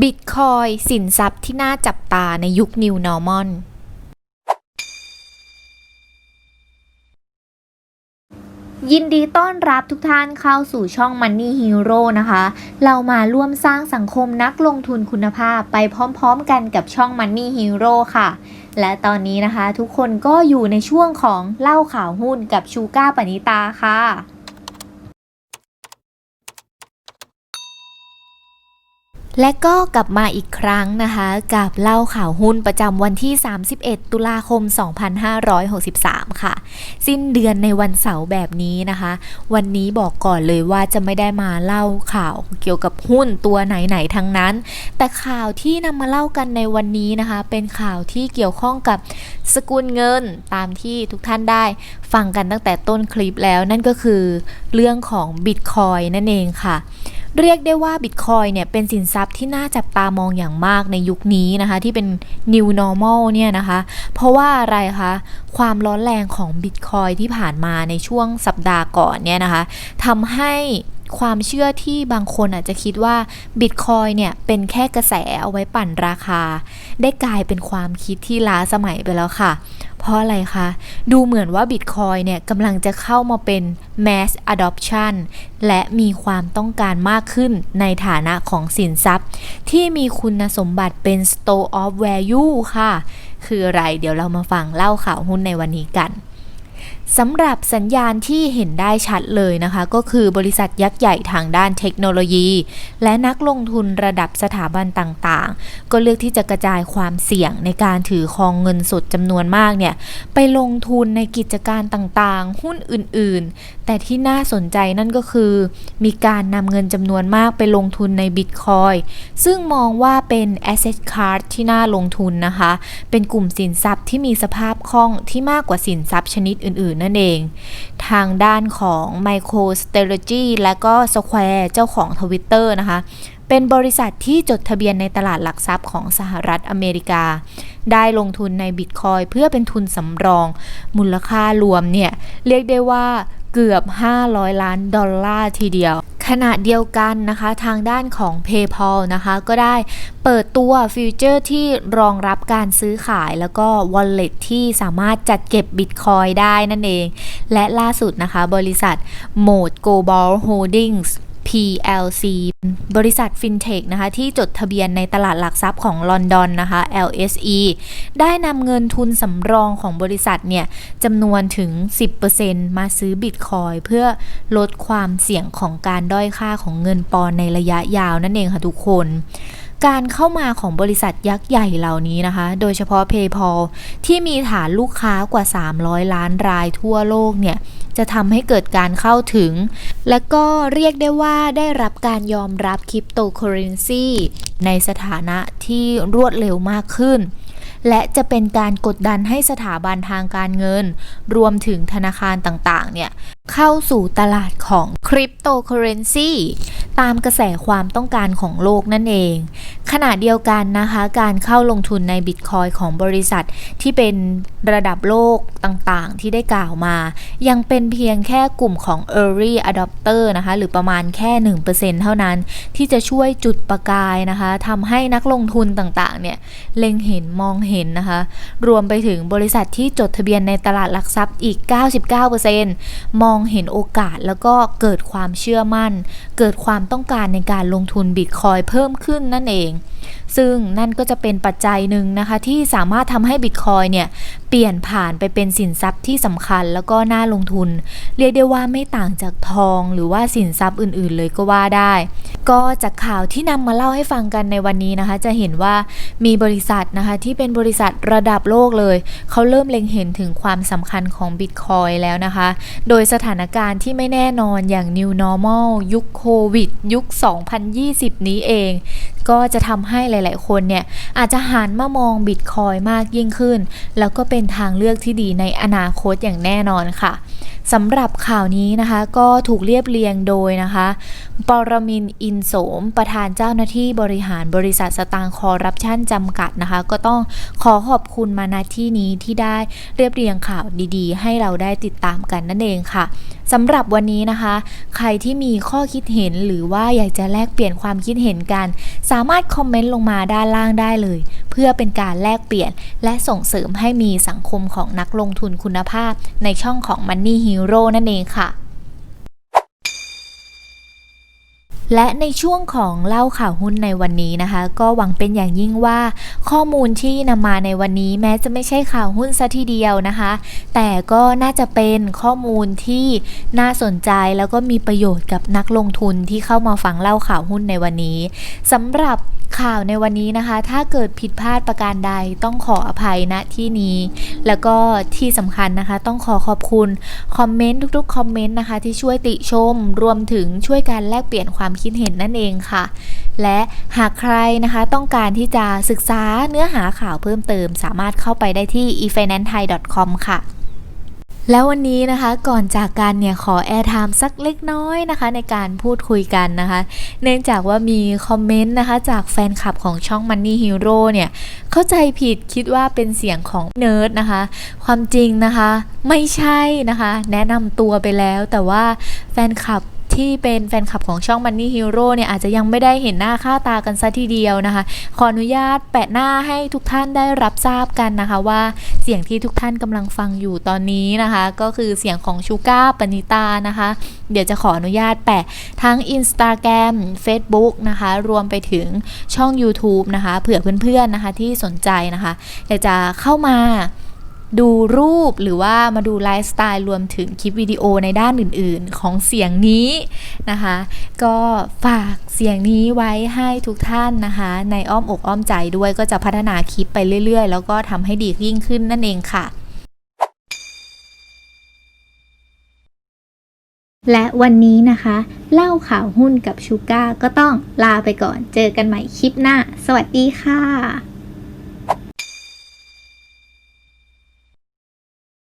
บิตคอยสินทรัพย์ที่น่าจับตาในยุค New Normal ยินดีต้อนรับทุกท่านเข้าสู่ช่อง Money Hero นะคะ เรามาร่วมสร้างสังคมนักลงทุนคุณภาพไปพร้อมๆกันกับช่อง Money Hero ค่ะ และตอนนี้นะคะทุกคนก็อยู่ในช่วงของเล่าข่าวหุ้นกับชูก้าปณิตาค่ะ และก็กลับมาอีกครั้งนะคะกับเล่าข่าวหุ้นประจำวันที่ 31 ตุลาคม 2563 ค่ะ สิ้นเดือนในวันเสาร์แบบนี้นะคะ วันนี้บอกก่อนเลยว่าจะไม่ได้มาเล่าข่าวเกี่ยวกับหุ้นตัวไหนๆทั้งนั้น แต่ข่าวที่นำมาเล่ากันในวันนี้นะคะ เป็นข่าวที่เกี่ยวข้องกับสกุลเงินตามที่ทุกท่านได้ฟังกันตั้งแต่ต้นคลิปแล้วนั่นก็คือเรื่องของบิตคอยนั่นเองค่ะ เรียกได้ว่าบิตคอยเนี่ยเป็นสินทรัพย์ที่น่าจับตามองอย่างมากในยุคนี้นะคะ ที่เป็น new normal เนี่ยนะคะ เพราะว่าอะไรคะความร้อนแรงของบิตคอยที่ผ่านมาในช่วงสัปดาห์ก่อนเนี่ยนะคะทำให้ความเชื่อที่บางคนอาจจะคิดว่าบิตคอยเนี่ยเป็นแค่กระแสเอาไว้ปั่นราคา ได้กลายเป็นความคิดที่ล้าสมัยไปแล้วค่ะ เพราะอะไรคะ ดูเหมือนว่าบิตคอยเนี่ยกำลังจะเข้ามาเป็น mass adoption และมีความต้องการมากขึ้นในฐานะของสินทรัพย์ ที่มีคุณสมบัติเป็น store of value ค่ะ คืออะไร เดี๋ยวเรามาฟังเล่าข่าวหุ้นในวันนี้กัน สำหรับสัญญาณที่เห็นได้ชัดเลยนะคะ ก็คือบริษัทยักษ์ใหญ่ทางด้านเทคโนโลยี และนักลงทุนระดับสถาบันต่างๆ ก็เลือกที่จะกระจายความเสี่ยงในการถือครองเงินสดจำนวนมากเนี่ยไปลงทุนในกิจการต่างๆ หุ้นอื่นๆ แต่ที่น่าสนใจนั่นก็คือ มีการนำเงินจำนวนมากไปลงทุนในบิตคอยซึ่งมองว่าเป็น asset class ที่น่าลงทุนนะคะ เป็นกลุ่มสินทรัพย์ที่มีสภาพคล่องที่มากกว่าสินทรัพย์ชนิดอื่นๆนั่นเอง ทางด้านของ MicroStrategy และก็ Square เจ้าของ Twitter นะคะ เป็นบริษัทที่จดทะเบียนในตลาดหลักทรัพย์ของสหรัฐอเมริกา ได้ลงทุนในบิตคอยเพื่อเป็นทุนสำรอง มูลค่ารวมเนี่ย เรียกได้ว่าเกือบ 500 ล้านดอลลาร์ทีเดียว ขณะเดียวกันนะคะ ทางด้านของ PayPal นะคะ ก็ได้เปิดตัวฟิวเจอร์ที่รองรับการซื้อขายแล้วก็ Wallet ที่สามารถจัดเก็บ Bitcoin ได้นั่นเอง และล่าสุดนะคะ บริษัท Mode Global Holdings PLC บริษัทฟินเทคนะคะที่จดทะเบียนในตลาดหลักทรัพย์ของลอนดอนนะคะ LSE ได้นำเงินทุนสำรองของบริษัทเนี่ยจำนวนถึง 10%มาซื้อบิตคอยเพื่อลดความเสี่ยงของการด้อยค่าของเงินปอนในระยะยาวนั่นเองค่ะทุกคน การเข้ามาของบริษัทยักษ์ใหญ่เหล่านี้นะคะ โดยเฉพาะ PayPal ที่มีฐานลูกค้ากว่า 300 ล้านรายทั่วโลกเนี่ยจะทำให้เกิดการเข้าถึง และก็เรียกได้ว่าได้รับการยอมรับคริปโตเคอเรนซีในสถานะที่รวดเร็วมากขึ้น และจะเป็นการกดดันให้สถาบันทางการเงิน รวมถึงธนาคารต่างๆ เนี่ย เข้าสู่ตลาดของคริปโตเคอเรนซี ตามกระแสความต้องการของโลกนั่นเอง ขณะเดียวกันนะคะการเข้าลงทุนในบิตคอยของบริษัทที่เป็นระดับโลกต่างๆ ที่ได้กล่าวมา ยังเป็นเพียงแค่กลุ่มของ Early Adopter นะคะหรือประมาณแค่ 1%เท่านั้น ที่จะช่วยจุดประกายนะคะทำให้นักลงทุนต่างๆเนี่ยเล็งเห็นมองเห็นนะคะ รวมไปถึงบริษัทที่จดทะเบียนในตลาดหลักทรัพย์อีก 99%มองเห็นโอกาสแล้วก็เกิดความเชื่อมั่น เกิดความต้องการในการลงทุนบิตคอยเพิ่มขึ้นนั่นเอง ซึ่งนั่นก็จะเป็นปัจจัยหนึ่งนะคะที่สามารถทำให้บิตคอยเนี่ยเปลี่ยนผ่านไปเป็นสินทรัพย์ที่สำคัญแล้วก็น่าลงทุน เรียกได้ว่าไม่ต่างจากทองหรือว่าสินทรัพย์อื่นๆ เลยก็ว่าได้ ก็จากข่าวที่นำมาเล่าให้ฟังกันในวันนี้นะคะ จะเห็นว่ามีบริษัทนะคะที่เป็นบริษัทระดับโลกเลย เขาเริ่มเล็งเห็นถึงความสำคัญของบิตคอยแล้วนะคะ โดยสถานการณ์ที่ไม่แน่นอนอย่าง New Normal ยุคโควิด ยุค 2020 นี้เอง ก็จะทำให้หลาย ๆ คนเนี่ยอาจจะหันมามองบิตคอยมากยิ่งขึ้น แล้วก็เป็นทางเลือกที่ดีในอนาคตอย่างแน่นอนค่ะสำหรับข่าวนี้นะคะ ก็ถูกเรียบเรียงโดยนะคะปรมินอินโสม ประธานเจ้าหน้าที่บริหารบริษัทสตางค์คอร์รัปชันจำกัดนะคะ ก็ต้องขอขอบคุณมาณที่นี้ที่ได้เรียบเรียงข่าวดีๆ ให้เราได้ติดตามกันนั่นเองค่ะสำหรับวันนี้นะคะ ใครที่มีข้อคิดเห็นหรือว่าอยากจะแลกเปลี่ยนความคิดเห็นกัน สามารถคอมเมนต์ลงมาด้านล่างได้เลยเพื่อเป็นการแลกเปลี่ยน และส่งเสริมให้มีสังคมของนักลงทุนคุณภาพ ในช่องของ Money Hero นั่นเองค่ะและในช่วงของเล่าข่าวหุ้นในวันนี้นะคะ ก็หวังเป็นอย่างยิ่งว่า ข้อมูลที่นำมาในวันนี้แม้จะไม่ใช่ข่าวหุ้นซะทีเดียวนะคะ แต่ก็น่าจะเป็นข้อมูลที่น่าสนใจแล้วก็มีประโยชน์กับนักลงทุนที่เข้ามาฟังเล่าข่าวหุ้นในวันนี้สำหรับ ข่าวในวันนี้นะคะ ถ้าเกิดผิดพลาดประการใดต้องขออภัยณที่นี้ แล้วก็ที่สำคัญนะคะ ต้องขอขอบคุณคอมเมนต์ทุกๆคอมเมนต์นะคะ ที่ช่วยติชม รวมถึงช่วยการแลกเปลี่ยนความคิดเห็นนั่นเองค่ะ และหากใครนะคะต้องการที่จะศึกษาเนื้อหาข่าวเพิ่มเติม สามารถเข้าไปได้ที่ efinancethai.com ค่ะ แล้ววันนี้นะคะก่อนจากกันเนี่ยขอแอร์ไทม์สักเล็กน้อยนะคะ ในการพูดคุยกันนะคะ เนื่องจากว่ามีคอมเมนต์นะคะจากแฟนคลับของช่อง Money Hero เนี่ย เข้าใจผิดคิดว่าเป็นเสียงของเนิร์ดนะคะ ความจริงนะคะ ไม่ใช่นะคะ แนะนำตัวไปแล้วแต่ว่าแฟนคลับ ที่เป็นแฟนคลับของช่อง Money Hero เนี่ยอาจจะยังไม่ได้เห็นหน้าค่าตากันซะทีเดียวนะคะ ขออนุญาตแปะหน้าให้ทุกท่านได้รับทราบกันนะคะว่าเสียงที่ทุกท่านกำลังฟังอยู่ตอนนี้นะคะ ก็คือเสียงของชูก้าปณิตานะคะ เดี๋ยวจะขออนุญาตแปะทั้ง Instagram Facebook นะคะ รวมไปถึงช่อง YouTube นะคะ เผื่อเพื่อนๆนะคะที่สนใจนะคะอยากจะเข้ามา ดูรูปหรือว่ามาดูไลฟ์สไตล์รวมถึงคลิปวิดีโอในด้านอื่นๆ ของเสียงนี้นะคะ ก็ฝากเสียงนี้ไว้ให้ทุกท่านนะคะ ในอ้อมอกอ้อมใจด้วยก็จะพัฒนาคลิปไปเรื่อยๆ แล้วก็ทำให้ดียิ่งขึ้นนั่นเองค่ะและวันนี้นะคะ เล่าข่าวหุ้นกับชูก้าก็ต้องลาไปก่อน เจอกันใหม่คลิปหน้า สวัสดีค่ะ